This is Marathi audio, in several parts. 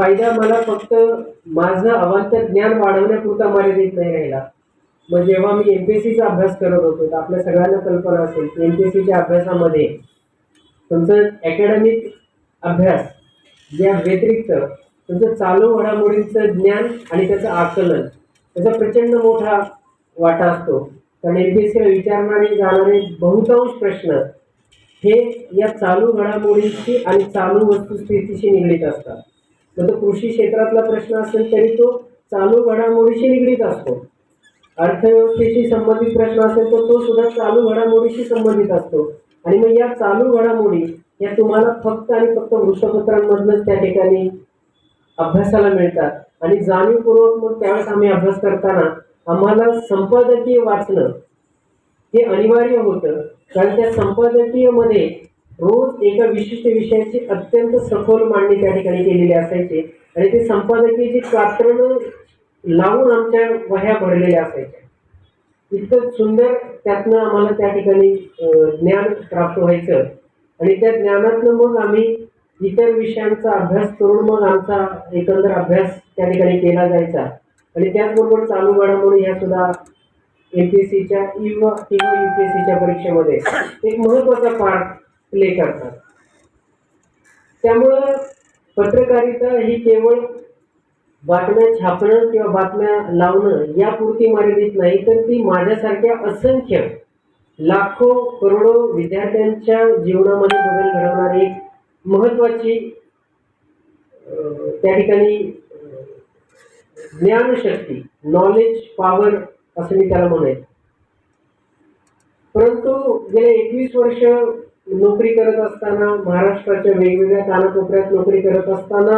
फायदा मला फक्त माझं अवांतर ज्ञान वाढवण्यापुरता मर्यादित नाही राहिला. मग जेव्हा मी एम पी एस सीचा अभ्यास करत होतो तर आपल्या सगळ्यांना कल्पना असेल की एम पी एस सीच्या अभ्यासामध्ये तुमचं अकॅडमिक अभ्यास या व्यतिरिक्त तुमचं चालू घडामोडींचं ज्ञान आणि त्याचं आकलन त्याचा प्रचंड मोठा वाटा असतो. कारण एम पी एस सीला विचारणारे जाणारे बहुतांश प्रश्न हे या चालू घडामोडींशी आणि चालू वस्तुस्थितीशी निगडीत असतात. मग तो कृषी क्षेत्रातला प्रश्न असेल तरी तो चालू घडामोडीशी निगडीत असतो. अर्थव्यवस्थेशी संबंधित प्रश्न असेल तर तो सुद्धा चालू घडामोडीशी संबंधित असतो. आणि मग या चालू घडामोडी या तुम्हाला फक्त आणि फक्त वृत्तपत्रांमधनंच त्या ठिकाणी अभ्यासाला मिळतात. आणि जाणीवपूर्वक मग त्यावेळेस आम्ही अभ्यास करताना आम्हाला संपादकीय वाचणं हे अनिवार्य होतं. कारण त्या संपादकीयमध्ये एका विशिष्ट विषयाची अत्यंत सखोल मांडणी त्या ठिकाणी केलेली असायची. आणि ते संपादकीयची कात्रण लावून आमच्या वह्या भरलेल्या असायच्या. इतकं सुंदर त्यातनं आम्हाला त्या ठिकाणी ज्ञान प्राप्त व्हायचं. आणि त्या ज्ञानातनं मग आम्ही इतर विषयांचा अभ्यास करून मग आमचा एकंदर अभ्यास त्या ठिकाणी केला जायचा. आणि त्याचबरोबर चालू घडामोडी ह्या सुद्धा एम पी एस सीच्या किंवा e किंवा यू पी एस सीच्या परीक्षेमध्ये एक महत्त्वाचा पार्ट प्ले करतात. त्यामुळं पत्रकारिता ही केवळ बातम्या छापणं किंवा बातम्या लावणं यापुरती मर्यादित नाही तर ती माझ्यासारख्या असंख्य लाखो करोडो विद्यार्थ्यांच्या जीवनामध्ये बदल घडवणारी एक महत्त्वाची त्या ठिकाणी ज्ञानशक्ती नॉलेज पॉवर असं मी त्याला म्हणेन. परंतु गेले एकवीस वर्ष नोकरी करत असताना महाराष्ट्राच्या वेगवेगळ्या कानाकोपऱ्यात नोकरी करत असताना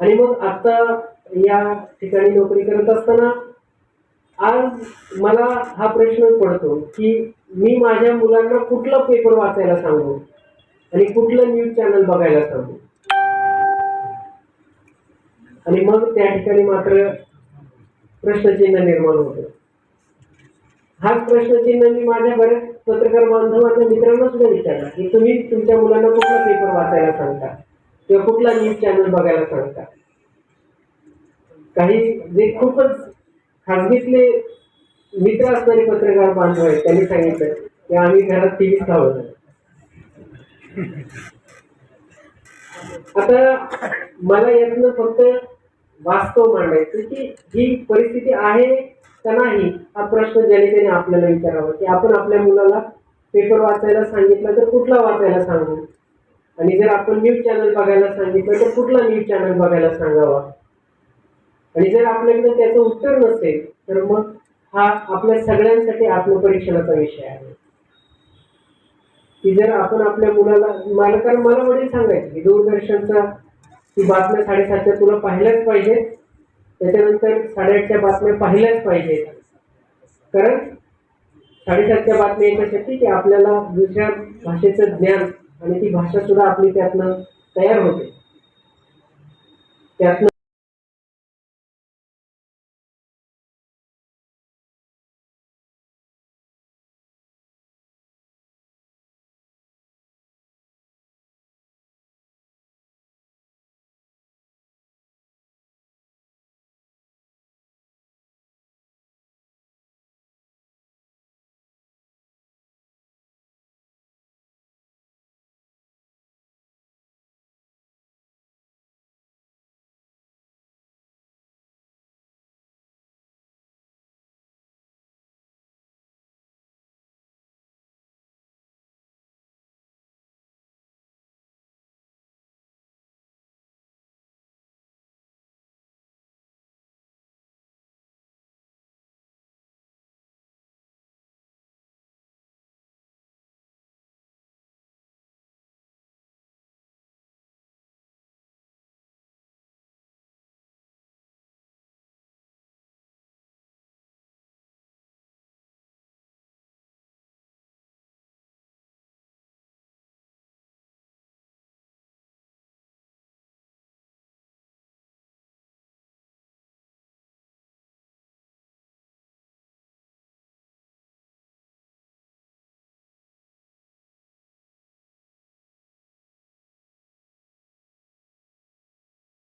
आणि मग आता या ठिकाणी नोकरी करत असताना आज मला हा प्रश्न पडतो की मी माझ्या मुलांना कुठला पेपर वाचायला सांगू आणि कुठलं न्यूज चॅनल बघायला सांगू? आणि मग त्या ठिकाणी मात्र प्रश्नचिन्ह निर्माण होतं. हाच प्रश्नचिन्ह मी माझ्या बऱ्याच पत्रकार बांधवांच्या मित्रांना सुद्धा विचारला की तुम्ही तुमच्या मुलांना कुठला पेपर वाचायला सांगता? किंवा कुठला न्यूज चॅनल बघायला सांगता? काही जे खूपच खाजगीतले मित्र असणारे पत्रकार बांधव आहेत त्यांनी सांगितलं की आम्ही घरात टी व्हीच आता मला यातनं फक्त वास्तव मांडायचं की ही परिस्थिती आहे का नाही. हा प्रश्न ज्याने त्याने आपल्याला विचारावा. की आपण आपल्या मुलाला पेपर वाचायला सांगितलं तर कुठला वाचायला सांगू? आणि जर आपण न्यूज चॅनल बघायला सांगितलं तर कुठला न्यूज चॅनल बघायला सांगावा? आणि जर आपल्याकडे त्याचं उत्तर नसेल तर मग हा आपल्या सगळ्यांसाठी आत्मपरीक्षणाचा विषय आहे. की जर आपण आपल्या मुलाला मला कारण मला वडील सांगायचे की दूरदर्शनचा ती बातम्या साडेसातच्या तुला पाहिल्याच पाहिजे त्याच्यानंतर साडेआठच्या बातम्या पाहिल्याच पाहिजेत कारण साडेसातच्या बातम्या याच्यासाठी की आपल्याला दुसऱ्या भाषेचं ज्ञान आणि ती भाषा सुद्धा आपली त्यातनं तयार होते. त्यातनं